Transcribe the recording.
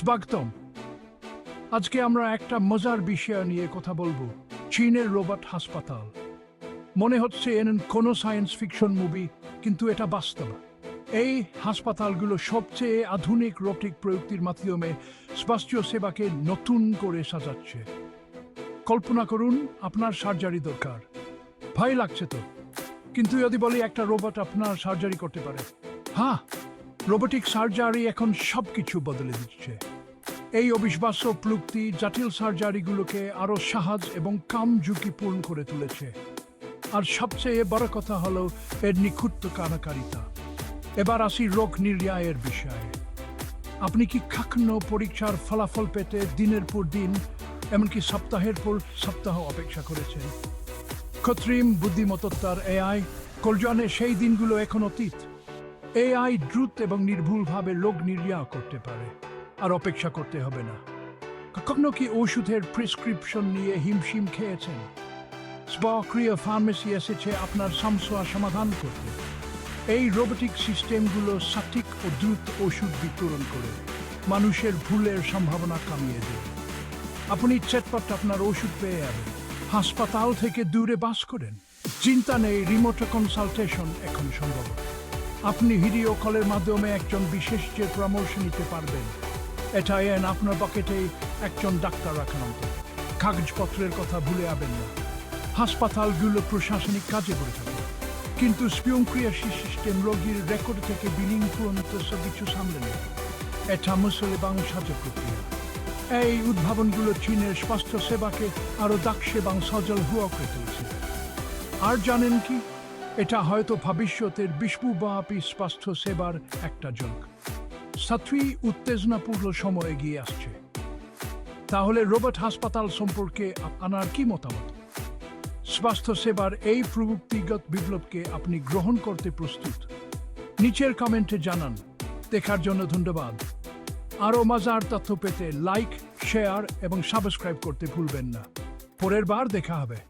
স্বাগতম। আজকে আমরা একটা মজার বিষয় নিয়ে কথা বলব। চীনের রোবট হাসপাতাল। মনে হচ্ছে এন কোনো সায়েন্স ফিকশন মুভি কিন্তু এটা বাস্তব। এই হাসপাতালগুলো সবচেয়ে আধুনিক রোবটিক প্রযুক্তির মাধ্যমে স্বাস্থ্য সেবাকে নতুন করে সাজাচ্ছে। কল্পনা করুন, আপনার সার্জারি দরকার। ভয় লাগছে তো? কিন্তু যদি বলি একটা রোবট আপনার সার্জারি করতে পারে। হ্যাঁ রোবোটিক সার্জারি এখন সব কিছু বদলে দিচ্ছে। এই অবিশ্বাস্য প্রযুক্তি জটিল সার্জারিগুলোকে আরও সাহায্য এবং কাম ঝুঁকিপূর্ণ করে তুলেছে। আর সবচেয়ে বড় কথা হলো এর নিখুঁত কারাকারিতা। এবার আসি রোগ নির্ণয়ের বিষয়ে। আপনি কি কখনো পরীক্ষার ফলাফল পেতে দিনের পর দিন, এমনকি সপ্তাহের পর সপ্তাহ অপেক্ষা করেছেন? কৃত্রিম বুদ্ধিমত্তার এআই কল্যাণে সেই দিনগুলো এখন অতীত। এআই দ্রুত এবং নির্ভুলভাবে রোগ নির্ণয় করতে পারে। আর অপেক্ষা করতে হবে না। কখনো কি ওষুধের প্রেসক্রিপশন নিয়ে হিমশিম খেয়েছেন? স্বক্রিয় ফার্মেসি এসেছে আপনার সমস্যা সমাধান করতে। এই রোবোটিক সিস্টেমগুলো সঠিক ও দ্রুত ওষুধ বিতরণ করে মানুষের ভুলের সম্ভাবনা কমিয়ে দেয়। আপনি চটপট আপনার ওষুধ পেয়ে যাবেন। হাসপাতাল থেকে দূরে বাস করেন। চিন্তা নেই, রিমোট কনসালটেশন এখন সম্ভব। আপনি ভিডিও কলের মাধ্যমে একজন বিশেষজ্ঞের পরামর্শ নিতে পারবেন। এটা এন আপনার পকেটে একজন ডাক্তার রাখান অন্তত। কাগজপত্রের কথা ভুলে যাবেন না। হাসপাতালগুলো প্রশাসনিক কাজে করে থাকে। কিন্তু স্পিয়ংক্রিয়াসী সিস্টেম রোগীর রেকর্ড থেকে বিলিং পর্যন্ত সব কিছু সামলে নেয়। এটা মুসল সাহায্য প্রক্রিয়া এই উদ্ভাবনগুলো চীনের স্বাস্থ্য সেবাকে আরও দাক্ষ এবং সজল হুয়া করে তুলছে। আর জানেন কি? এটা হয়তো ভবিষ্যতের বিশ্বব্যাপী স্বাস্থ্য সেবার একটা যোগ। সাথী উত্তেজনাপূর্ণ সময় এগিয়ে আসছে। তাহলে রোবট হাসপাতাল সম্পর্কে আপনার কি মতামত? স্বাস্থ্য সেবার এই প্রযুক্তিগত বিপ্লবকে আপনি গ্রহণ করতে প্রস্তুত? নিচের কমেন্টে জানান। দেখার জন্য ধন্যবাদ। আরও মজার তথ্য পেতে লাইক, শেয়ার এবং সাবস্ক্রাইব করতে ভুলবেন না। পরের বার দেখা হবে।